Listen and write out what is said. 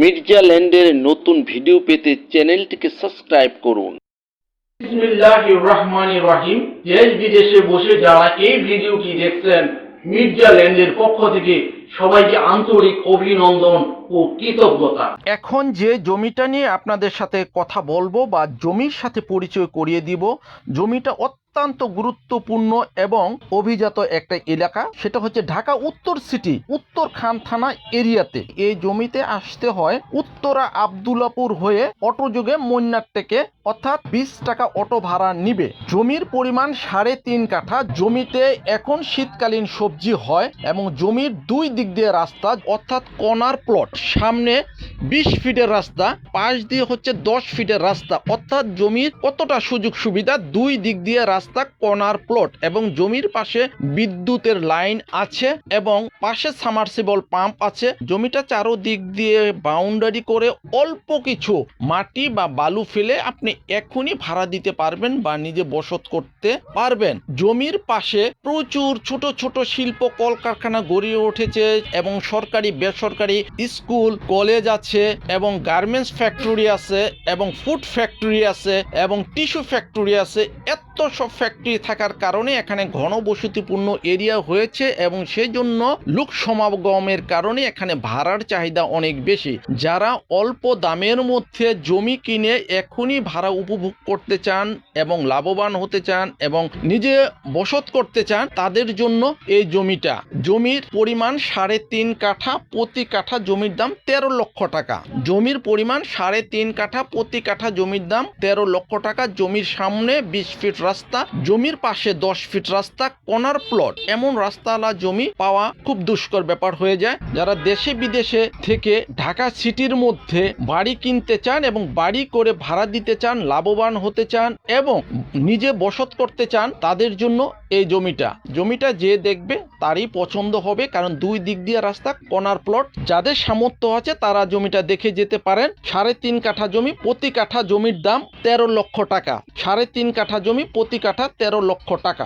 মির্জা ল্যান্ডের নতুন ভিডিও পেতে চ্যানেলটিকে সাবস্ক্রাইব করুন। বিসমিল্লাহির দেশ বিদেশে বসে যারা এই ভিডিওটি দেখছেন মির্জা ল্যান্ডের পক্ষ থেকে সবাইকে আন্তরিক অভিনন্দন ও কৃতজ্ঞতা। এখন যে জমিটা নিয়ে আপনাদের সাথে কথা বলব বা জমির সাথে পরিচয় করিয়ে দিব জমিটা অত্যন্ত গুরুত্বপূর্ণ এবং অভিজাত একটা এলাকা। সেটা হচ্ছে ঢাকা উত্তর সিটি, উত্তর খান থানা এরিয়াতে। এই জমিতে আসতে হয় উত্তরা আবদুল্লাপুর হয়ে অটো যোগে মন্যার থেকে, অর্থাৎ বিশ টাকা অটো ভাড়া নিবে। জমির পরিমাণ সাড়ে তিন কাঠা। জমিতে এখন শীতকালীন সবজি হয় এবং জমির দুই দিক দিয়ে রাস্তা, অর্থাৎ কর্নার প্লট। সামনে বিশ ফিটের রাস্তা, পাশ দিয়ে হচ্ছে দশ ফিটের রাস্তা। অর্থাৎ জমির কতটা সুযোগ সুবিধা দুই দিক দিয়ে রাস্তা কর্নার প্লট এবং জমির পাশে বিদ্যুতের লাইন আছে এবং পাশে সামারসিবল পাম্প আছে। জমিটা চারোদিক দিয়ে বাউন্ডারি করে অল্প কিছু মাটি বা বালু ফেলে আপনি এখনই ভাড়া দিতে পারবেন বা নিজে বসত করতে পারবেন। জমির পাশে প্রচুর ছোট ছোট শিল্প কলকারখানা গড়ে উঠেছে এবং সরকারি, বেসরকারি স্কুল, কলেজ আছে এবং গার্মেন্টস ফ্যাক্টরি আছে এবং ফুড ফ্যাক্টরি আছে এবং টিস্যু ফ্যাক্টরি আছে। এত সব ফ্যাক্টরি থাকার কারণে এখানে ঘনবসতিপূর্ণ এরিয়া হয়েছে এবং সেই জন্য লোক সমাগমের কারণে এখানে ভাড়ার চাহিদা অনেক বেশি। যারা অল্প দামের মধ্যে জমি কিনে এখনই ভাড়া উপভোগ করতে চান এবং লাভবান হতে চান এবং নিজে বসত করতে চান, তাদের জন্য এই জমিটা। জমির পরিমাণ সাড়ে তিন কাঠা প্রতি কাঠা জমির দাম তেরো লক্ষ টাকা। জমির পরিমাণ সাড়ে তিন কাঠা প্রতি কাঠা জমির দাম তেরো লক্ষ টাকা। জমির সামনে বিশ ফিট রাস্তা, জমির পাশে দশ ফিট রাস্তা কর্নার প্লট এমন রাস্তাওয়ালা জমি পাওয়া খুব দুষ্কর ব্যাপার হয়ে যায়। যারা দেশে বিদেশে থেকে ঢাকা সিটির মধ্যে বাড়ি কিনতে চান এবং বাড়ি করে ভাড়া দিতে চান, লাভবান হতে চান এবং নিজে বসত করতে চান, তাদের জন্য এই জমিটা। জমিটা যে দেখবে তারই পছন্দ হবে, কারণ দুই দিক দিয়ে রাস্তা কর্নার প্লট যাদের সামর্থ্য আছে তারা জমিটা দেখে যেতে পারেন। সাড়ে তিন কাঠা জমি, প্রতি কাঠা জমির দাম তেরো লক্ষ টাকা। সাড়ে তিন কাঠা জমি প্রতি কাঠা তেরো লক্ষ টাকা।